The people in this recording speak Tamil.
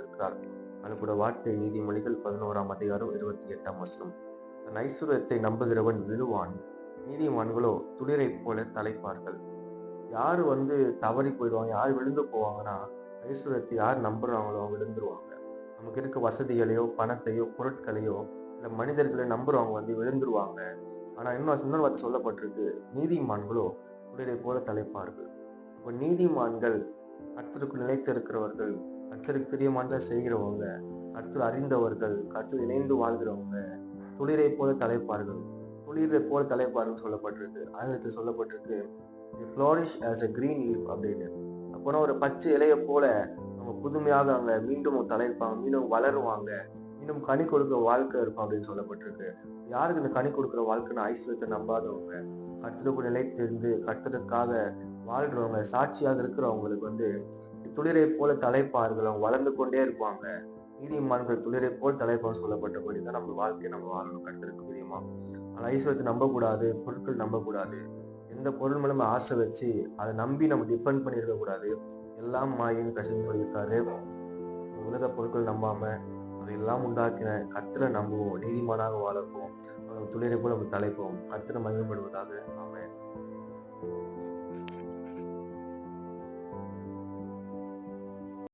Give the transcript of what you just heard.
இருக்கிறார் அதுக்கூட வார்த்தை நீதிமொழிகள் பதினோராம் அதிகாரம் இருபத்தி எட்டாம் வசனம். தன் ஐஸ்வர்யத்தை நம்புகிறவன் விழுவான் நீதிமான்களோ துளிரை போல தலைப்பார்கள். யார் வந்து தவறி போயிடுவாங்க யார் விழுந்து போவாங்கன்னா ஐஸ்வர்யத்தை யார் நம்புறாங்களோ அவங்க விழுந்துருவாங்க. நமக்கு இருக்க வசதிகளையோ பணத்தையோ பொருட்களையோ இல்லை மனிதர்களை நம்புறவங்க வந்து விழுந்துருவாங்க. ஆனா இன்னும் இன்னொரு வார்த்தை சொல்லப்பட்டிருக்கு. நீதிமான்களோ துளிரை போல தலைப்பார்கள். அப்போ நீதிமான்கள் கர்த்தருக்கு நிலைத்து இருக்கிறவர்கள் கர்த்தருக்கு பிரியமானதை செய்கிறவங்க கர்த்தர் அறிந்தவர்கள் கர்த்தர் இணைந்து வாழ்கிறவங்க துளிரை போல தலைப்பார்கள். துளிரை போல தலைப்பார்கள் சொல்லப்பட்டிருக்கு. ஆங்கிலத்தில் சொல்லப்பட்டிருக்கு flourish as a green leaf அப்படின்னு. அப்போனா ஒரு பச்சை இலையை போல அவங்க புதுமையாக அவங்க மீண்டும் தலைப்பாங்க மீண்டும் வளருவாங்க மீண்டும் கனி கொடுக்குற வாழ்க்கை இருக்கும் அப்படின்னு சொல்லப்பட்டிருக்கு. யாருக்கு இந்த கனி கொடுக்குற வாழ்க்கைன்னு ஐஸ்வர்யத்தை நம்பாதவங்க? கர்த்தருக்கு நிலைத்திருந்து கர்த்தருக்காக வாழ்றவங்க சாட்சியாக இருக்கிறவங்களுக்கு வந்து துளிரை போல தலைப்பார்கள் அவங்க வளர்ந்து கொண்டே இருப்பாங்க. நீதிமான்கள் துளிரை போல் தலைப்பான்னு சொல்லப்பட்டபடி தான் நம்ம வாழ்க்கையை நம்ம வாழணும் கர்த்தருக்கு பிரியமா? ஆனால் ஐஸ்வர்யத்தை நம்பக்கூடாது பொருட்கள் நம்பக்கூடாது. எந்த பொருள் மேலும் ஆசை வச்சு அதை நம்பி நம்ம டிபெண்ட் பண்ணி இருக்கக்கூடாது. எல்லாம் மாயின் கஷ்டம் சொல்லியிருக்காரு உலக பொருட்கள் நம்பாம அதையெல்லாம் உண்டாக்கின கர்த்தரை நம்புவோம் நீதிமானாக வாழப்போம். துளிரை போல் நம்ம தலைப்போம். கர்த்தரை மகிமைப்படுவதாக. ஆமாம்